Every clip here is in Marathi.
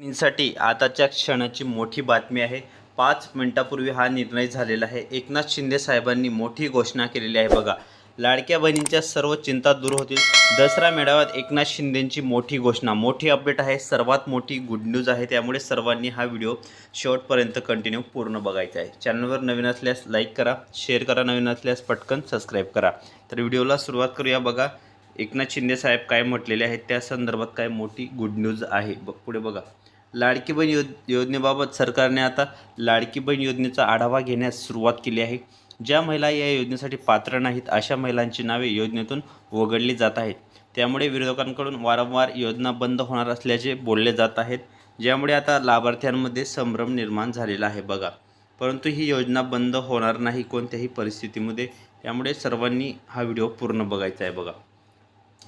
साठी आताच्या क्षणाची मोठी बातमी आहे. पाच मिनिटापूर्वी हा निर्णय झालेला आहे. एकनाथ शिंदे साहेबांनी मोठी घोषणा केलेली आहे. बघा लाडक्या बहिणींच्या सर्व चिंता दूर होतील. दसरा मेळाव्यात एकनाथ शिंदेंची मोठी घोषणा. मोठी अपडेट आहे. सर्वात मोठी गुड न्यूज आहे. त्यामुळे सर्वांनी हा व्हिडिओ शेवटपर्यंत कंटिन्यू पूर्ण बघायचा आहे. चॅनलवर नवीन असल्यास लाईक करा शेअर करा नवीन असल्यास पटकन सबस्क्राईब करा. तर व्हिडिओला सुरुवात करूया. बघा एकनाथ शिंदे साहेब काय म्हटलेले आहेत. त्या संदर्भात काय मोठी गुड न्यूज आहे. ब पुढे बघा. लाडकी बहीण योज योजनेबाबत सरकारने आता लाडकी बहीण योजनेचा आढावा घेण्यास सुरुवात केली आहे. ज्या महिला या योजनेसाठी पात्र नाहीत अशा महिलांची नावे योजनेतून वगळली जात आहेत. त्यामुळे विरोधकांकडून वारंवार योजना बंद होणार असल्याचे बोलले जात आहेत. ज्यामुळे आता लाभार्थ्यांमध्ये संभ्रम निर्माण झालेला आहे बघा. परंतु ही योजना बंद होणार नाही कोणत्याही परिस्थितीमध्ये. त्यामुळे सर्वांनी हा व्हिडिओ पूर्ण बघायचा आहे बघा.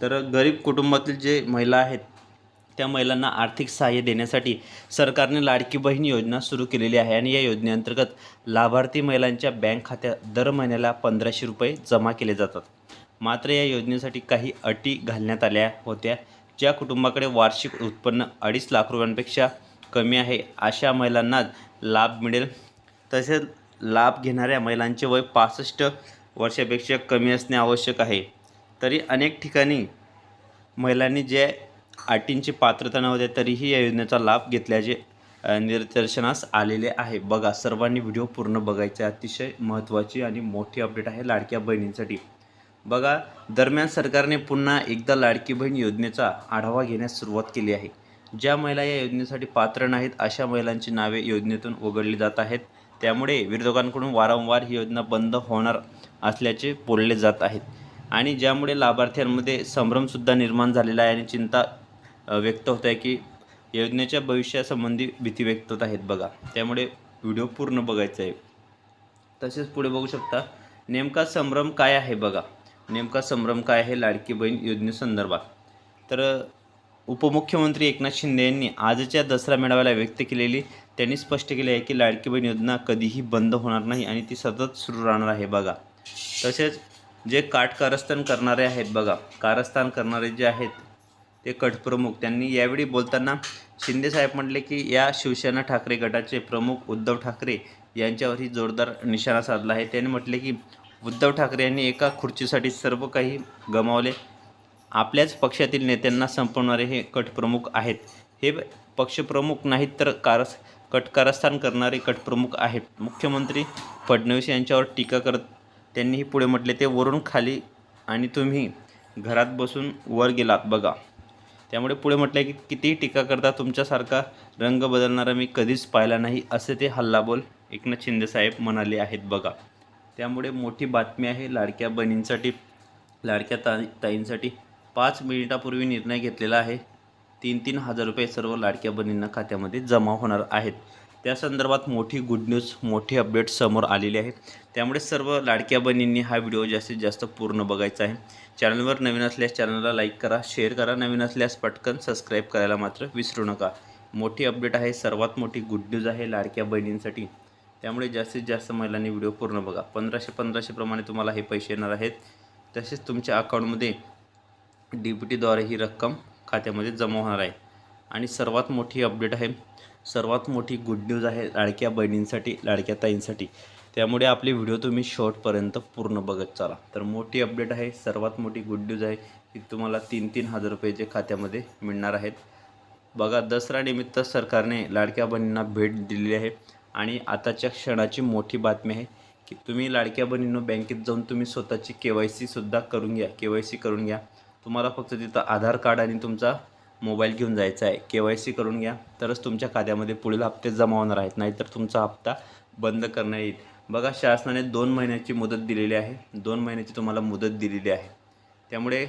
तर गरीब कुटुंबातील जे महिला आहेत त्या महिलांना आर्थिक सहाय्य देण्यासाठी सरकारने लाडकी बहीण योजना सुरू केलेली आहे आणि या योजनेअंतर्गत लाभार्थी महिलांच्या बँक खात्यात दर महिन्याला पंधराशे रुपये जमा केले जातात. मात्र या योजनेसाठी काही अटी घालण्यात आल्या होत्या. ज्या कुटुंबाकडे वार्षिक उत्पन्न अडीच लाख रुपयांपेक्षा कमी आहे अशा महिलांनाच लाभ मिळेल. तसेच लाभ घेणाऱ्या महिलांचे वय पासष्ट वर्षापेक्षा कमी असणे आवश्यक आहे. तरी अनेक ठिकाणी महिलांनी जे अटींची पात्रता नव्हते तरीही या योजनेचा लाभ घेतल्याचे निदर्शनास आलेले आहे. बघा सर्वांनी व्हिडिओ पूर्ण बघायचे. अतिशय महत्त्वाची आणि मोठी अपडेट आहे लाडक्या बहिणींसाठी. बघा दरम्यान सरकारने पुन्हा एकदा लाडकी बहीण योजनेचा आढावा घेण्यास सुरुवात केली आहे. ज्या महिला या योजनेसाठी पात्र नाहीत अशा महिलांची नावे योजनेतून वगळली जात आहेत. त्यामुळे विरोधकांकडून वारंवार ही योजना बंद होणार असल्याचे बोलले जात आहेत. आणि ज्यामुळे लाभार्थ्यांमध्ये संभ्रमसुद्धा निर्माण झालेला आहे आणि चिंता व्यक्त होत आहे की योजनेच्या भविष्यासंबंधी भीती व्यक्त होत आहेत बघा. त्यामुळे व्हिडिओ पूर्ण बघायचा आहे तसेच पुढे बघू शकता नेमका संभ्रम काय आहे बघा. नेमका संभ्रम काय आहे लाडकी बहीण योजनेसंदर्भात तर उपमुख्यमंत्री एकनाथ शिंदे यांनी आजच्या दसरा मेळाव्याला व्यक्त केलेली त्यांनी स्पष्ट केले आहे की लाडकी बहीण योजना कधीही बंद होणार नाही आणि ती सतत सुरू राहणार आहे बघा. तसेच जे काटकारस्थान करणारे आहेत बघा कारस्थान करणारे जे आहेत ते कटप्रमुख त्यांनी यावेळी बोलताना शिंदेसाहेब म्हटले की या शिवसेना ठाकरे गटाचे प्रमुख उद्धव ठाकरे यांच्यावरही जोरदार निशाणा साधला आहे. त्यांनी म्हटले की उद्धव ठाकरे यांनी एका खुर्चीसाठी सर्व काही गमावले. आपल्याच पक्षातील नेत्यांना संपवणारे हे कटप्रमुख आहेत. हे पक्षप्रमुख नाहीत तर कारस कटकारस्थान करणारे कटप्रमुख आहेत. मुख्यमंत्री फडणवीस यांच्यावर टीका करत त्यांनीही पुढे म्हटले ते वरून खाली आणि तुम्ही घरात बसून वर गेलात बघा. त्यामुळे पुढे म्हटलं की कितीही टीका करता तुमच्यासारखा रंग बदलणारा मी कधीच पाहिला नाही असे ते हल्लाबोल एकनाथ शिंदेसाहेब म्हणाले आहेत बघा. त्यामुळे मोठी बातमी आहे लाडक्या बहिणींसाठी लाडक्या ता ताईंसाठी पाच मिनिटापूर्वी निर्णय घेतलेला आहे. तीन तीन हजार रुपये सर्व लाडक्या बहिणींना खात्यामध्ये जमा होणार आहेत. त्या संदर्भात मोठी गुड न्यूज मोठी अपडेट समोर आलेली आहे. त्यामुळे सर्व लाडक्या बहिणींनी हा व्हिडिओ जास्तीत जास्त पूर्ण बघायचा आहे. चॅनलवर नवीन असल्यास चॅनलला लाईक करा शेअर करा नवीन असल्यास पटकन सबस्क्राईब करायला मात्र विसरू नका. मोठी अपडेट आहे सर्वात मोठी गुड न्यूज आहे लाडक्या बहिणींसाठी. त्यामुळे जास्तीत जास्त महिलांनी व्हिडिओ पूर्ण बघा. पंधराशे पंधराशेप्रमाणे तुम्हाला हे पैसे येणार आहेत. तसेच तुमच्या अकाउंटमध्ये डी बी टीद्वारे ही रक्कम खात्यामध्ये जमा होणार आहे. आणि सर्वात मोठी अपडेट आहे सर्वात मोठी गुड न्यूज आहे लाडक्या बहिणींसाठी लाडक्या ताईंसाठी. त्यामुळे आपले व्हिडिओ तुम्ही शॉर्टपर्यंत पूर्ण बघत चाला. तर मोठी अपडेट आहे सर्वात मोठी गुड न्यूज आहे की तुम्हाला तीन तीन हजार रुपये खात्यामध्ये मिळणार आहेत. बघा दसरा निमित्त सरकारने लाडक्या बहिणींना भेट दिलेली आहे. आणि आताच्या क्षणाची मोठी बातमी आहे की तुम्ही लाडक्या बहिणींनो बँकेत जाऊन तुम्ही स्वतःची के वाय सीसुद्धा करून घ्या के वाय सी करून घ्या. तुम्हाला फक्त तिथं आधार कार्ड आणि तुमचा मोबाईल घेऊन जायचा आहे. के वाय सी करून घ्या. तरच तुमच्या खात्यामध्ये पुढील हप्ते जमा होणार आहेत. नाहीतर तुमचा हप्ता बंद करण्यात येईल. बघा शासनाने दोन महिन्याची मुदत दिलेली आहे. दोन महिन्याची तुम्हाला मुदत दिलेली आहे. त्यामुळे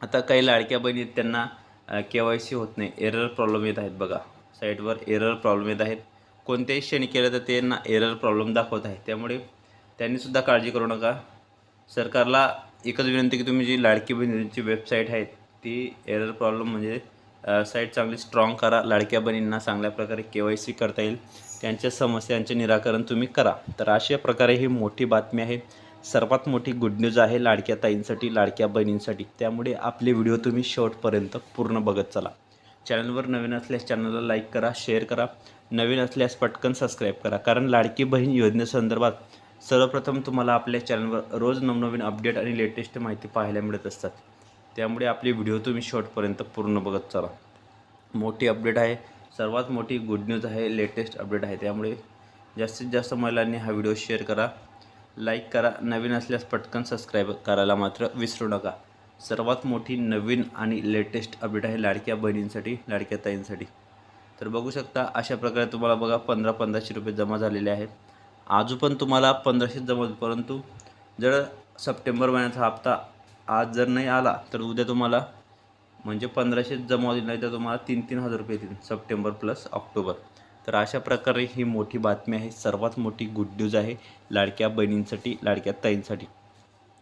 आता काही लाडक्या बहिणी त्यांना के वाय सी होत नाही. एरर प्रॉब्लेम येत आहेत बघा. साईटवर एरर प्रॉब्लेम येत आहेत. कोणत्याही क्षणी केलं तर त्यांना एरर प्रॉब्लेम दाखवत आहे. त्यामुळे त्यांनीसुद्धा काळजी करू नका. सरकारला एकच विनंती की तुम्ही जी लाडकी बहिणींची वेबसाईट आहे ती एरर प्रॉब्लेम म्हणजे साईट चांगली स्ट्रॉंग करा. लाडक्या बहिणींना चांगल्या प्रकारे के वाय सी करता येईल. त्यांच्या समस्यांचे निराकरण तुम्ही करा. तर अशा प्रकारे ही मोठी बातमी आहे. सर्वात मोठी गुड न्यूज आहे लाडक्या ताईंसाठी लाडक्या बहिणींसाठी. त्यामुळे आपले व्हिडिओ तुम्ही शेवटपर्यंत पूर्ण बघत चला. चॅनलवर नवीन असल्यास चॅनलला लाईक करा शेअर करा. नवीन असल्यास पटकन सबस्क्राईब करा. कारण लाडकी बहीण योजनेसंदर्भात सर्वप्रथम तुम्हाला आपल्या चॅनलवर रोज नवनवीन अपडेट आणि लेटेस्ट माहिती पाहायला मिळत असतात. त्यामुळे आपले व्हिडिओ तुम्ही शेवटपर्यंत पूर्ण बघत चला. मोठी अपडेट आहे. सर्वात मोठी गुड न्यूज आहे लेटेस्ट अपडेट आहे. त्यामुळे जास्तीत जास्त महिलांनी हा व्हिडिओ शेअर करा लाईक करा. नवीन असल्यास पटकन सबस्क्राईब करायला मात्र विसरू नका. सर्वात मोठी नवीन आणि लेटेस्ट अपडेट आहे लाडक्या बहिणींसाठी लाडक्या ताईंसाठी. तर बघू शकता अशा प्रकारे तुम्हाला बघा पंधरा पंधराशे रुपये जमा झालेले आहेत. आजू पण तुम्हाला पंधराशे जमा परंतु जर सप्टेंबर महिन्याचा हप्ता आज जर नाही आला तर उद्या तुम्हाला म्हणजे पंधराशे जमा होईल नाही तर तुम्हाला तीन तीन हजार रुपये येतील सप्टेंबर प्लस ऑक्टोबर. तर अशा प्रकारे ही मोठी बातमी आहे. सर्वात मोठी गुड न्यूज आहे लाडक्या बहिणींसाठी लाडक्या ताईंसाठी.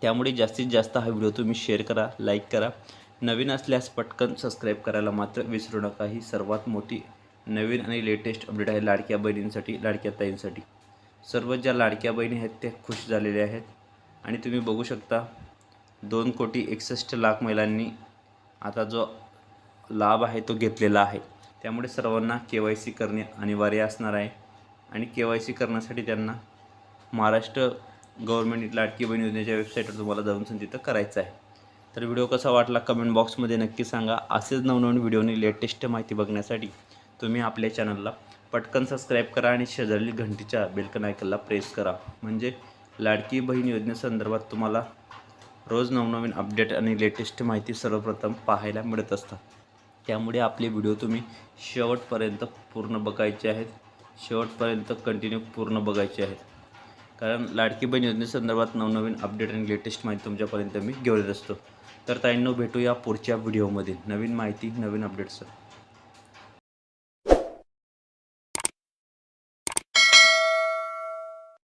त्यामुळे जास्तीत जास्त हा व्हिडिओ तुम्ही शेअर करा लाईक करा. नवीन असल्यास पटकन सबस्क्राईब करायला मात्र विसरू नका. ही सर्वात मोठी नवीन आणि लेटेस्ट अपडेट आहे लाडक्या बहिणींसाठी लाडक्या ताईंसाठी. सर्व ज्या लाडक्या बहिणी आहेत त्या खुश झालेल्या आहेत. आणि तुम्ही बघू शकता दोन कोटी एकसष्ट लाख महिलांनी आता जो लाभ आहे तो घेतलेला आहे. त्यामुळे सर्वांना के वाय सी करणे अनिवार्य असणार आहे. आणि के वाय सी करण्यासाठी त्यांना महाराष्ट्र गव्हर्मेंट लाडकी बहीण योजनेच्या वेबसाईटवर तुम्हाला जाऊन सण तिथं करायचं आहे. तर व्हिडिओ कसा वाटला कमेंट बॉक्समध्ये नक्की सांगा. असेच नवनवीन व्हिडिओनी लेटेस्ट माहिती बघण्यासाठी तुम्ही आपल्या चॅनलला पटकन सबस्क्राईब करा आणि शेजारील घंटीच्या बेलकन आयकनला प्रेस करा. म्हणजे लाडकी बहीण योजनेसंदर्भात तुम्हाला रोज नवनवीन अपडेट आणि लेटेस्ट माहिती सर्वप्रथम पाहायला मिळत असतात. त्यामुळे आपले व्हिडिओ तुम्ही शेवटपर्यंत पूर्ण बघायचे आहेत. शेवटपर्यंत कंटिन्यू पूर्ण बघायचे आहेत. कारण लाडकी बहीण योजनेसंदर्भात नवनवीन अपडेट आणि लेटेस्ट माहिती तुमच्यापर्यंत मी घेऊन येत असतो. तर ताईंनो भेटूया पुढच्या व्हिडिओमध्ये नवीन माहिती नवीन अपडेट्स